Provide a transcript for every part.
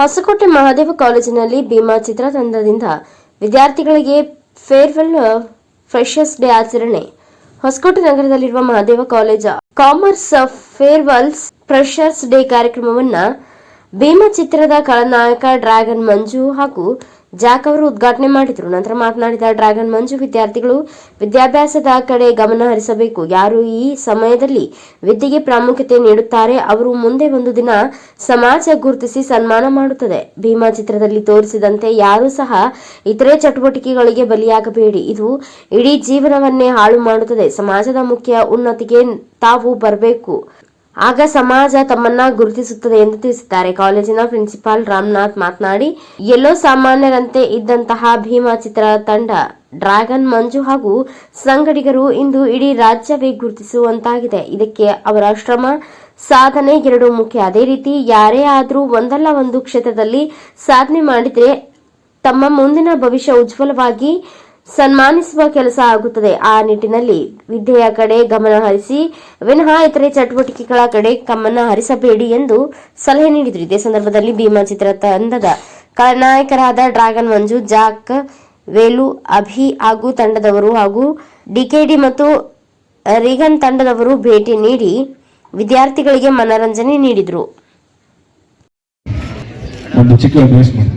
ಹೊಸಕೋಟೆ ಮಹಾದೇವ ಕಾಲೇಜಿನಲ್ಲಿ ಭೀಮಾ ಚಿತ್ರತಂಡದಿಂದ ವಿದ್ಯಾರ್ಥಿಗಳಿಗೆ farewell freshers day ಆಚರಣೆ. ಹೊಸಕೋಟೆ ನಗರದಲ್ಲಿರುವ Mahadeva college commerce farewells freshers day ಕಾರ್ಯಕ್ರಮವನ್ನ ಭೀಮಾ ಚಿತ್ರದ ಖಳನಾಯಕ ಡ್ರ್ಯಾಗನ್ ಮಂಜು ಹಾಗೂ ಜಾಕ್ ಅವರು ಉದ್ಘಾಟನೆ ಮಾಡಿದರು. ನಂತರ ಮಾತನಾಡಿದ ಡ್ರ್ಯಾಗನ್ ಮಂಜು, ವಿದ್ಯಾರ್ಥಿಗಳು ವಿದ್ಯಾಭ್ಯಾಸದ ಕಡೆ ಗಮನ ಹರಿಸಬೇಕು. ಯಾರು ಈ ಸಮಯದಲ್ಲಿ ವಿದ್ಯೆಗೆ ಪ್ರಾಮುಖ್ಯತೆ ನೀಡುತ್ತಾರೆ, ಅವರು ಮುಂದೆ ಒಂದು ದಿನ ಸಮಾಜ ಗುರುತಿಸಿ ಸನ್ಮಾನ ಮಾಡುತ್ತದೆ. ಭೀಮಾ ಚಿತ್ರದಲ್ಲಿ ತೋರಿಸಿದಂತೆ ಯಾರು ಸಹ ಇತರೆ ಚಟುವಟಿಕೆಗಳಿಗೆ ಬಲಿಯಾಗಬೇಡಿ. ಇದು ಇಡೀ ಜೀವನವನ್ನೇ ಹಾಳು ಮಾಡುತ್ತದೆ. ಸಮಾಜದ ಮುಖ್ಯ ಉನ್ನತಿಗೆ ತಾವು ಬರಬೇಕು. ಆಗ ಸಮಾಜ ತಮ್ಮನ್ನ ಗುರುತಿಸುತ್ತದೆ ಎಂದು ತಿಳಿಸಿದ್ದಾರೆ. ಕಾಲೇಜಿನ ಪ್ರಿನ್ಸಿಪಾಲ್ ರಾಮನಾಥ್ ಮಾತನಾಡಿ, ಎಲ್ಲೋ ಸಾಮಾನ್ಯರಂತೆ ಇದ್ದಂತಹ ಭೀಮಾ ಚಿತ್ರ ತಂಡ, ಡ್ರ್ಯಾಗನ್ ಮಂಜು ಹಾಗೂ ಸಂಗಡಿಗರು ಇಂದು ಇಡೀ ರಾಜ್ಯವೇ ಗುರುತಿಸುವಂತಾಗಿದೆ. ಇದಕ್ಕೆ ಅವರ ಶ್ರಮ, ಸಾಧನೆ ಎರಡು ಮುಖ್ಯ. ಅದೇ ರೀತಿ ಯಾರೇ ಆದರೂ ಒಂದಲ್ಲ ಒಂದು ಕ್ಷೇತ್ರದಲ್ಲಿ ಸಾಧನೆ ಮಾಡಿದರೆ ತಮ್ಮ ಮುಂದಿನ ಭವಿಷ್ಯ ಉಜ್ವಲವಾಗಿ ಸನ್ಮಾನಿಸುವ ಕೆಲಸ ಆಗುತ್ತದೆ. ಆ ನಿಟ್ಟಿನಲ್ಲಿ ವಿದ್ಯೆಯ ಕಡೆ ಗಮನ ಹರಿಸಿ, ವಿನಃ ಇತರೆ ಚಟುವಟಿಕೆಗಳ ಕಡೆ ಗಮನ ಹರಿಸಬೇಡಿ ಎಂದು ಸಲಹೆ ನೀಡಿದರು. ಇದೇ ಸಂದರ್ಭದಲ್ಲಿ ಭೀಮಾ ಚಿತ್ರ ತಂಡದ ಖಳನಾಯಕರಾದ ಡ್ರಾಗನ್ ಮಂಜು, ಜಾಕ್ ವೇಲು, ಅಭಿ ಹಾಗೂ ತಂಡದವರು ಹಾಗೂ ಡಿಕೆಡಿ ಮತ್ತು ರಿಗನ್ ತಂಡದವರು ಭೇಟಿ ನೀಡಿ ವಿದ್ಯಾರ್ಥಿಗಳಿಗೆ ಮನರಂಜನೆ ನೀಡಿದರು. ಒಂದು ಅಡ್ವೈಸ್ ಮಾಡಿ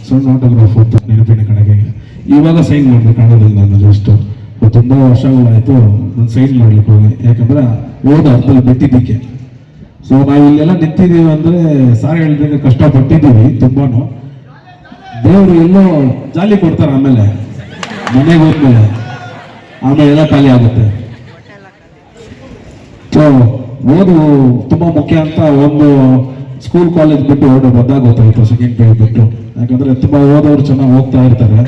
ಒಂದು ಸಣ್ಣ ಆಟೋಗ್ರಾಫ್ ನೆನಪಿನ ಕಡೆಗೆ ಇವಾಗ ಸೈನ್ ಮಾಡಿದೆ ಕಾಣೋದಿಲ್ಲ ನಾನು ಜಸ್ಟ್ ತುಂಬ ವರ್ಷಗಳಾಯಿತು ನಾನು ಸೈನ್ ಮಾಡ್ಲಿಕ್ಕೆ ಹೋಗಿ ಯಾಕಂದ್ರೆ ಓದ ಅರ್ಥದಲ್ಲಿ ಬಿಟ್ಟಿದ್ದಕ್ಕೆ. ಸೊ ನಾವು ಇಲ್ಲೆಲ್ಲ ನಿಂತಿದ್ದೀವಿ ಅಂದ್ರೆ ಸಾರ್ ಹೇಳಿದಾಗ ಕಷ್ಟಪಟ್ಟಿದ್ದೀವಿ ತುಂಬಾ ದೇವರು ಎಲ್ಲೋ ಜಾಲಿ ಕೊಡ್ತಾರೆ ಆಮೇಲೆ. ಮನೆಗೆ ಹೋದ್ಮೇಲೆ. ಆಮೇಲೆ ಎಲ್ಲ ಖಾಲಿ ಆಗುತ್ತೆ. ಸೊ ಓದು ತುಂಬ ಮುಖ್ಯ ಅಂತ ಒಂದು ಸ್ಕೂಲ್ ಕಾಲೇಜ್ ಬಿಟ್ಟು ಹೊರಡು ಬಂದಾಗ ಗೊತ್ತಾಯಿತು ಸೆಕೆಂಡ್ ಪಿ ಬಿಟ್ಟು. ಯಾಕಂದ್ರೆ ತುಂಬಾ ಓದೋರು ಚೆನ್ನಾಗಿ ಹೋಗ್ತಾ ಇರ್ತಾರೆ.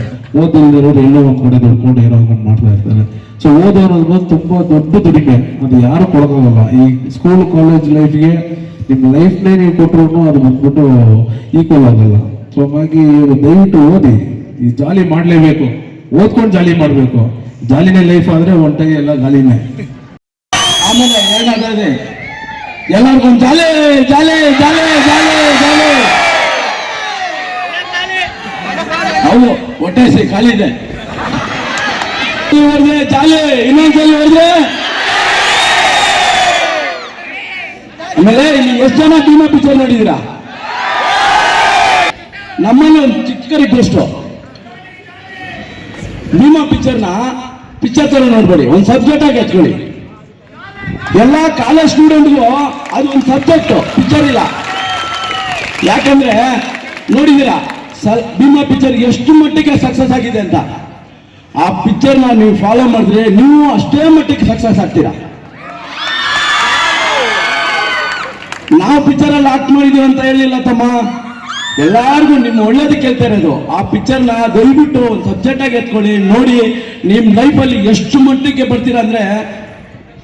ಓದಿಲ್ದಿರೋರು ಎಲ್ಲೋ ಒಂದು ಕಡೆ ದುಡ್ಕೊಂಡು ಏನೋ ಒಂದು ಮಾಡ್ತಾ ಇರ್ತಾರೆ. ಸೊ ಓದೋರು ಅನ್ನೋದು ತುಂಬಾ ದೊಡ್ಡ ದುಡಿಮೆ. ಅದು ಯಾರು ಕೊಡೋಕ್ಕಾಗಲ್ಲ ಈ ಸ್ಕೂಲ್ ಕಾಲೇಜ್ ಲೈಫ್ಗೆ ನಿಮ್ಮ ಲೈಫ್ನೇ ನೀವು ಕೊಟ್ಟರು ಅದು ಬಂದ್ಬಿಟ್ಟು ಈಕ್ವಲ್ ಆಗಲ್ಲ. ಸೊ ಹಾಗಾಗಿ ದಯವಿಟ್ಟು ಓದಿ. ಈ ಜಾಲಿ ಮಾಡಲೇಬೇಕು. ಓದ್ಕೊಂಡು ಜಾಲಿ ಮಾಡಬೇಕು. ಜಾಲಿನೇ ಲೈಫ್ ಆದ್ರೆ ಒಂಟಾಗಿ ಎಲ್ಲ ಗಾಲಿನೇ ಆಮೇಲೆ ಏನಾದ್ರೆ ಎಲ್ಲರಿಗೊಂದು ಜಾಲೆ ಜಾಲೆ ಜಾಲೆ ಜಾಲೆ ಜಾಲೆ. ಹೌದು ಹೊಟ್ಟೆ ಸಿ ಖಾಲಿ ಇದೆ. ಹೊಡೆದ್ರೆ ಜಾಲೆ ಇನ್ನೊಂದ್ಸಲಿ ಹೊಡೆದ್ರೆ? ಆಮೇಲೆ ಇಲ್ಲಿ ಎಷ್ಟು ಜನ ಭೀಮಾ ಪಿಕ್ಚರ್ ನೋಡಿದೀರಾ ನಮ್ಮಲ್ಲಿ ಒಂದು ಚಿಕ್ಕ ರಿಕ್ವೆಸ್ಟ್ ಭೀಮಾ ಪಿಕ್ಚರ್ನ ಪಿಕ್ಚರ್ ತರ ನೋಡ್ಬೇಡಿ. ಒಂದು ಸಬ್ಜೆಕ್ಟ್ ಆಗಿ ಹಚ್ಕೊಳ್ಳಿ. ಎಲ್ಲ ಕಾಲೇಜ್ ಸ್ಟೂಡೆಂಟ್ಗೂ ಅದು ಒಂದು ಸಬ್ಜೆಕ್ಟ್ ಪಿಕ್ಚರ್ ಇಲ್ಲ. ಯಾಕಂದ್ರೆ ನೋಡಿದ್ದೀರಾ? ಸ- ಭೀಮಾ ಪಿಕ್ಚರ್ ಎಷ್ಟು ಮಟ್ಟಿಗೆ ಸಕ್ಸಸ್ ಆಗಿದೆ ಅಂತ? ಆ ಪಿಕ್ಚರ್ನ ನೀವು ಫಾಲೋ ಮಾಡಿದ್ರೆ ನೀವು ಅಷ್ಟೇ ಮಟ್ಟಿಗೆ ಸಕ್ಸಸ್ ಆಗ್ತೀರಾ? ನಾವು ಪಿಕ್ಚರ್ ಅಲ್ಲಿ ಆಕ್ಟ್ ಮಾಡಿದೀವಿ ಅಂತ ಹೇಳಿಲ್ಲ ತಮ್ಮ. ಎಲ್ಲಾರ್ಗು ನಿಮ್ಮ ಒಳ್ಳೇದು ಕೇಳ್ತಾ ಇರೋದು. ಆ ಪಿಕ್ಚರ್ನ ದಯವಿಟ್ಟು ಒಂದು ಸಬ್ಜೆಕ್ಟ್ ಆಗಿ ಎತ್ಕೊಳ್ಳಿ, ನೋಡಿ ನಿಮ್ಮ ಲೈಫಲ್ಲಿ ಎಷ್ಟು ಮಟ್ಟಿಗೆ ಬರ್ತೀರಾ ಅಂದ್ರೆ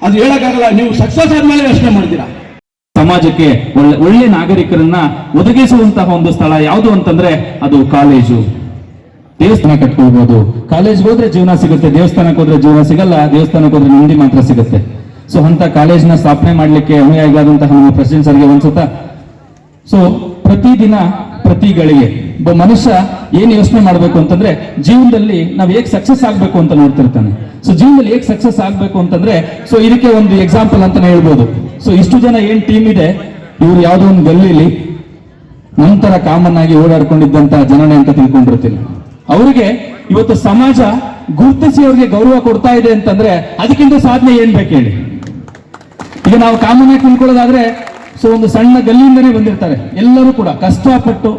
ಅದು ಹೇಳಕ್ಕಾಗಲ್ಲ, ನೀವು ಸಕ್ಸಸ್ ಆದ್ಮೇಲೆ ಯೋಚನೆ ಮಾಡ್ತೀರಾ? ಸಮಾಜಕ್ಕೆ ಒಳ್ಳೆ ಒಳ್ಳೆ ನಾಗರಿಕರನ್ನ ಒದಗಿಸುವಂತಹ ಒಂದು ಸ್ಥಳ ಯಾವುದು ಅಂತಂದ್ರೆ ಅದು ಕಾಲೇಜು. ದೇವಸ್ಥಾನ ಕಟ್ಕೊಳ್ಬಹುದು ಕಾಲೇಜ್ಗೆ ಹೋದ್ರೆ ಜೀವನ ಸಿಗುತ್ತೆ, ದೇವಸ್ಥಾನಕ್ಕೆ ಹೋದ್ರೆ ಜೀವನ ಸಿಗಲ್ಲ, ದೇವಸ್ಥಾನಕ್ಕೆ ಹೋದ್ರೆ ನೆಮ್ಮದಿ ಮಾತ್ರ ಸಿಗುತ್ತೆ. ಸೊ ಅಂತ ಕಾಲೇಜ್ನ ಸ್ಥಾಪನೆ ಮಾಡ್ಲಿಕ್ಕೆ ಅನುಯಾಯಿಗಳಾದಂತಹ ನಮ್ಮ ಪ್ರೆಸಿಡೆಂಟ್ ಸರ್ಗೆ ಒಂದ್ಸತ. ಸೊ ಪ್ರತಿದಿನ ಪ್ರತಿ ಗಳಿಗೆ ಒಬ್ಬ ಮನುಷ್ಯ ಏನ್ ಯೋಚನೆ ಮಾಡ್ಬೇಕು ಅಂತಂದ್ರೆ ಜೀವನದಲ್ಲಿ ನಾವ್ ಹೇಗ್ ಸಕ್ಸಸ್ ಆಗ್ಬೇಕು ಅಂತ ನೋಡ್ತಿರ್ತಾನೆ. ಸೊ ಜೀವನದಲ್ಲಿ ಹೇಗ್ ಸಕ್ಸಸ್ ಆಗ್ಬೇಕು ಅಂತಂದ್ರೆ ಸೊ ಇದಕ್ಕೆ ಒಂದು ಎಕ್ಸಾಂಪಲ್ ಅಂತಾನೆ ಹೇಳ್ಬೋದು. ಸೊ ಇಷ್ಟು ಜನ ಏನ್ ಟೀಮ್ ಇದೆ? ಇವ್ರು ಯಾವುದೋ ಒಂದು ಗಲ್ಲಿಲಿ ನಂತರ ಕಾಮನ್ ಆಗಿ ಓಡಾಡ್ಕೊಂಡಿದ್ದಂತ ಜನನೇ ಅಂತ ತಿಳ್ಕೊಂಡಿರ್ತೀನಿ. ಅವರಿಗೆ ಇವತ್ತು ಸಮಾಜ ಗುರುತಿಸಿ ಅವ್ರಿಗೆ ಗೌರವ ಕೊಡ್ತಾ ಇದೆ ಅಂತಂದ್ರೆ ಅದಕ್ಕಿಂತ ಸಾಧನೆ ಏನ್ ಬೇಕು ಹೇಳಿ? ಈಗ ನಾವು ಕಾಮನ್ ಆಗಿ ತಿಳ್ಕೊಳ್ಳೋದಾದ್ರೆ ಸೊ ಒಂದು ಸಣ್ಣ ಗಲ್ಲಿಯಿಂದನೇ ಬಂದಿರ್ತಾರೆ. ಎಲ್ಲರೂ ಕೂಡ ಕಷ್ಟಪಟ್ಟು,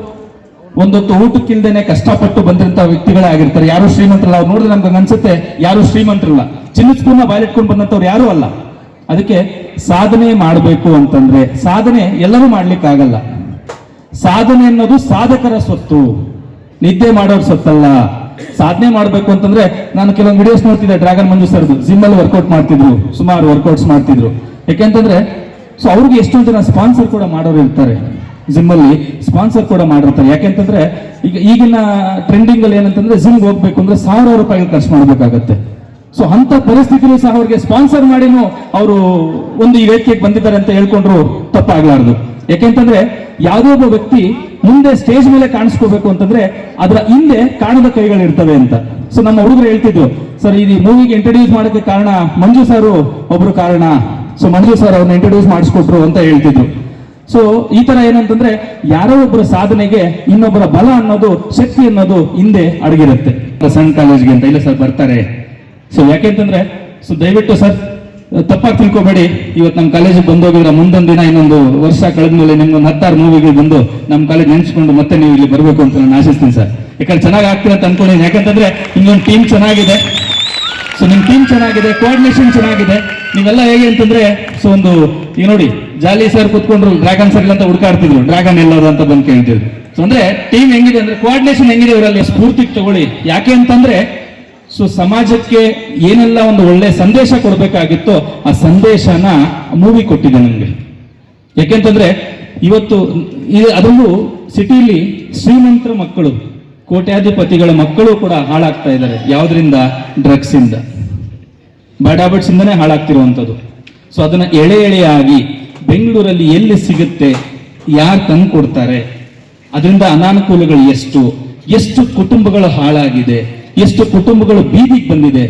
ಒಂದೊತ್ತು ಊಟಕ್ಕಿಲ್ದೇನೆ ಕಷ್ಟಪಟ್ಟು ಬಂದಿರಂತ ವ್ಯಕ್ತಿಗಳೇ ಆಗಿರ್ತಾರೆ. ಯಾರು ಶ್ರೀಮಂತರಲ್ಲ. ಅವ್ರು ನೋಡಿದ್ರೆ ನಮ್ಗೆ ಅನ್ಸುತ್ತೆ ಯಾರು ಶ್ರೀಮಂತರಲ್ಲ. ಚಿನ್ನದ ಸ್ಪೂನ್ನ ಬಾಯಿಟ್ಕೊಂಡು ಬಂದಂತವ್ರು ಯಾರು ಅಲ್ಲ. ಅದಕ್ಕೆ ಸಾಧನೆ ಮಾಡಬೇಕು ಅಂತಂದ್ರೆ ಸಾಧನೆ ಎಲ್ಲರೂ ಮಾಡ್ಲಿಕ್ಕಾಗಲ್ಲ. ಸಾಧನೆ ಅನ್ನೋದು ಸಾಧಕರ ಸ್ವತ್ತು. ನಿದ್ದೆ ಮಾಡೋರ್ ಸ್ವತ್ತಲ್ಲ ಸಾಧನೆ ಮಾಡಬೇಕು ಅಂತಂದ್ರೆ ನಾನು ಕೆಲವೊಂದು ವಿಡಿಯೋಸ್ ನೋಡ್ತಿದ್ದೆ ಡ್ರಾಗನ್ ಮಂಜು ಸರ್ದು ಜಿಮ್ ಅಲ್ಲಿ ವರ್ಕೌಟ್ ಮಾಡ್ತಿದ್ರು, ಸುಮಾರು ವರ್ಕೌಟ್ಸ್ ಮಾಡ್ತಿದ್ರು. ಯಾಕೆಂತಂದ್ರೆ ಸೊ ಅವ್ರಿಗೆ ಎಷ್ಟೊಂದು ಜನ ಸ್ಪಾನ್ಸರ್ ಕೂಡ ಮಾಡೋರು ಇರ್ತಾರೆ. ಜಿಮ್ ಅಲ್ಲಿ ಸ್ಪಾನ್ಸರ್ ಕೂಡ ಮಾಡಿರ್ತಾರೆ. ಯಾಕೆಂತಂದ್ರೆ, ಈಗ ಈಗಿನ ಟ್ರೆಂಡಿಂಗ್ ಅಲ್ಲಿ ಏನಂತಂದ್ರೆ ಜಿಮ್ ಹೋಗ್ಬೇಕು ಅಂದ್ರೆ ಸಾವಿರಾರು ರೂಪಾಯಿ ಖರ್ಚು ಮಾಡ್ಬೇಕಾಗತ್ತೆ. ಸೊ ಅಂತ ಪರಿಸ್ಥಿತಿಯಲ್ಲಿ ಸಹ ಅವ್ರಿಗೆ ಸ್ಪಾನ್ಸರ್ ಮಾಡಿನೂ ಅವರು ಒಂದು ಈ ವೇದಿಕೆಗೆ ಬಂದಿದ್ದಾರೆ ಅಂತ ಹೇಳ್ಕೊಂಡ್ರು ತಪ್ಪಾಗ್ಲಾರ್ದು. ಯಾಕೆಂತಂದ್ರೆ ಯಾವುದೋ ಒಬ್ಬ ವ್ಯಕ್ತಿ ಮುಂದೆ ಸ್ಟೇಜ್ ಮೇಲೆ ಕಾಣಿಸ್ಕೋಬೇಕು ಅಂತಂದ್ರೆ ಅದರ ಹಿಂದೆ ಕಾಣದ ಕೈಗಳು ಇರ್ತವೆ ಅಂತ. ಸೊ ನಮ್ಮ ಹುಡುಗರು ಹೇಳ್ತಿದ್ರು, ಸರ್, ಈ ಮೂವಿಗೆ ಇಂಟ್ರೊಡ್ಯೂಸ್ ಮಾಡೋಕ್ಕೆ ಕಾರಣ ಮಂಜು ಸರ್ ಒಬ್ರು ಕಾರಣ. ಸೊ ಮಂಜು ಸರ್ ಅವ್ರನ್ನ ಇಂಟ್ರೊಡ್ಯೂಸ್ ಮಾಡಿಸ್ಕೊಟ್ರು ಅಂತ ಹೇಳ್ತಿದ್ರು. ಸೊ ಈ ತರ ಏನಂತಂದ್ರೆ ಯಾರೋ ಒಬ್ಬರ ಸಾಧನೆಗೆ ಇನ್ನೊಬ್ಬರ ಬಲ ಅನ್ನೋದು, ಶಕ್ತಿ ಅನ್ನೋದು ಹಿಂದೆ ಅಡಗಿರುತ್ತೆ. ಸಣ್ಣ ಕಾಲೇಜ್ಗೆ ಅಂತ, ಇಲ್ಲ ಸರ್, ಬರ್ತಾರೆ. ಸೊ ಯಾಕೆಂತಂದ್ರೆ ಸೊ ದಯವಿಟ್ಟು ಸರ್ ತಪ್ಪಾಗಿ ತಿಳ್ಕೊಬೇಡಿ. ಇವತ್ತು ನಮ್ಮ ಕಾಲೇಜಿಗೆ ಬಂದೋಗಿದ್ರೆ ಮುಂದೊಂದು ದಿನ ಇನ್ನೊಂದು ವರ್ಷ ಕಳೆದ ಕಳೆದ್ಮೇಲೆ ನಿಮ್ಗೊಂದು ಹತ್ತಾರು ಮೂವಿಗೆ ಬಂದು ನಮ್ಮ ಕಾಲೇಜ್ ನೆನೆಸ್ಕೊಂಡು ಮತ್ತೆ ನೀವು ಇಲ್ಲಿ ಬರಬೇಕು ಅಂತ ನಾನು ಆಶಿಸ್ತೀನಿ ಸರ್ ಯಾಕಂದ್ರೆ ಚೆನ್ನಾಗಿ ಆಗ್ತೀರ ಅಂತ ಅನ್ಕೊಂಡಿದ್ದೀನಿ. ಯಾಕಂತಂದ್ರೆ ಇನ್ನೊಂದು ಟೀಮ್ ಚೆನ್ನಾಗಿದೆ. ಸೊ ನಿಮ್ಮ ಟೀಮ್ ಚೆನ್ನಾಗಿದೆ ಕೋಆರ್ಡಿನೇಷನ್ ಚೆನ್ನಾಗಿದೆ. ನೀವೆಲ್ಲ ಹೇಗೆ ಅಂತಂದ್ರೆ ಸೊ ಒಂದು, ಈಗ ನೋಡಿ, ಜಾಲಿ ಸರ್ ಕೂತ್ಕೊಂಡ್ರು ಡ್ರ್ಯಾಗನ್ ಸರ್ ಅಂತ ಹುಡುಕಾಡ್ತಿದ್ರು. ಡ್ರ್ಯಾಗನ್ ಎಲ್ಲೋದು ಅಂತ ಬಂದು ಕೇಳ್ತಿದ್ರು. ಸೊ ಅಂದ್ರೆ ಟೀಮ್ ಹೆಂಗಿದೆ ಅಂದ್ರೆ ಕೋಆರ್ಡಿನೇಷನ್ ಹೆಂಗಿದೆ ಇವರಲ್ಲಿ ಸ್ಫೂರ್ತಿಗೆ ತಗೊಳ್ಳಿ. ಯಾಕೆ ಅಂತಂದ್ರೆ ಸೊ ಸಮಾಜಕ್ಕೆ ಏನೆಲ್ಲ ಒಂದು ಒಳ್ಳೆ ಸಂದೇಶ ಕೊಡಬೇಕಾಗಿತ್ತೋ ಆ ಸಂದೇಶನ ಮೂವಿ ಕೊಟ್ಟಿದೆ ನಮಗೆ. ಯಾಕೆಂತಂದ್ರೆ ಇವತ್ತು ಅದೊಂದು ಸಿಟಿಲಿ ಶ್ರೀಮಂತರ ಮಕ್ಕಳು, ಕೋಟ್ಯಾಧಿಪತಿಗಳ ಮಕ್ಕಳು ಕೂಡ ಹಾಳಾಗ್ತಾ ಇದ್ದಾರೆ. ಯಾವುದರಿಂದ? ಡ್ರಗ್ಸ್ ಇಂದ ಹಾಳಾಗ್ತಿರುವಂಥದ್ದು. ಸೊ ಅದನ್ನ ಎಳೆ ಎಳೆಯಾಗಿ ಬೆಂಗಳೂರಲ್ಲಿ ಎಲ್ಲಿ ಸಿಗುತ್ತೆ, ಯಾರು ತಂದು ಕೊಡ್ತಾರೆ ಅದರಿಂದ ಅನಾನುಕೂಲಗಳು ಎಷ್ಟು ಎಷ್ಟು ಕುಟುಂಬಗಳು ಹಾಳಾಗಿದೆ ಎಷ್ಟು ಕುಟುಂಬಗಳು ಬೀದಿಗೆ ಬಂದಿದೆ,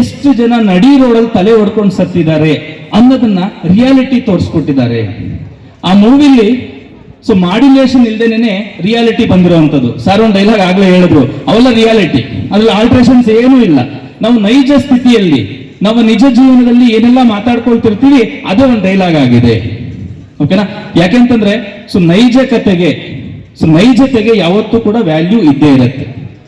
ಎಷ್ಟು ಜನ ನಡಿ ರೋಡಲ್ಲಿ ತಲೆ ಹೊಡ್ಕೊಂಡು ಸತ್ತಿದ್ದಾರೆ ಅನ್ನೋದನ್ನ ರಿಯಾಲಿಟಿ ತೋರಿಸ್ಕೊಟ್ಟಿದ್ದಾರೆ. ಆ ಮೂವಿಲಿ ಸೊ ಮಾಡ್ಯುಲೇಷನ್ ಇಲ್ದೇನೆ ರಿಯಾಲಿಟಿ ಬಂದಿರುವಂತದ್ದು ಸರ್ ಒಂದು ಡೈಲಾಗ್ ಆಗ್ಲೇ ಹೇಳಿದ್ರು, ಅವೆಲ್ಲ ರಿಯಾಲಿಟಿ ಅದ್ರಲ್ಲಿ ಆಲ್ಟ್ರೇಷನ್ಸ್ ಏನೂ ಇಲ್ಲ. ನಾವು ನೈಜ ಸ್ಥಿತಿಯಲ್ಲಿ, ನಾವು ನಿಜ ಜೀವನದಲ್ಲಿ ಏನೆಲ್ಲ ಮಾತಾಡ್ಕೊಳ್ತಿರ್ತೀವಿ, ಅದೇ ಒಂದು ಡೈಲಾಗ್ ಆಗಿದೆ. ಓಕೆನಾ ಯಾಕೆಂತಂದ್ರೆ, ಸೊ ನೈಜ ಕತೆಗೆ ಸೊ ನೈಜತೆಗೆ ಯಾವತ್ತೂ ಕೂಡ ವ್ಯಾಲ್ಯೂ ಇದ್ದೇ ಇರುತ್ತೆ.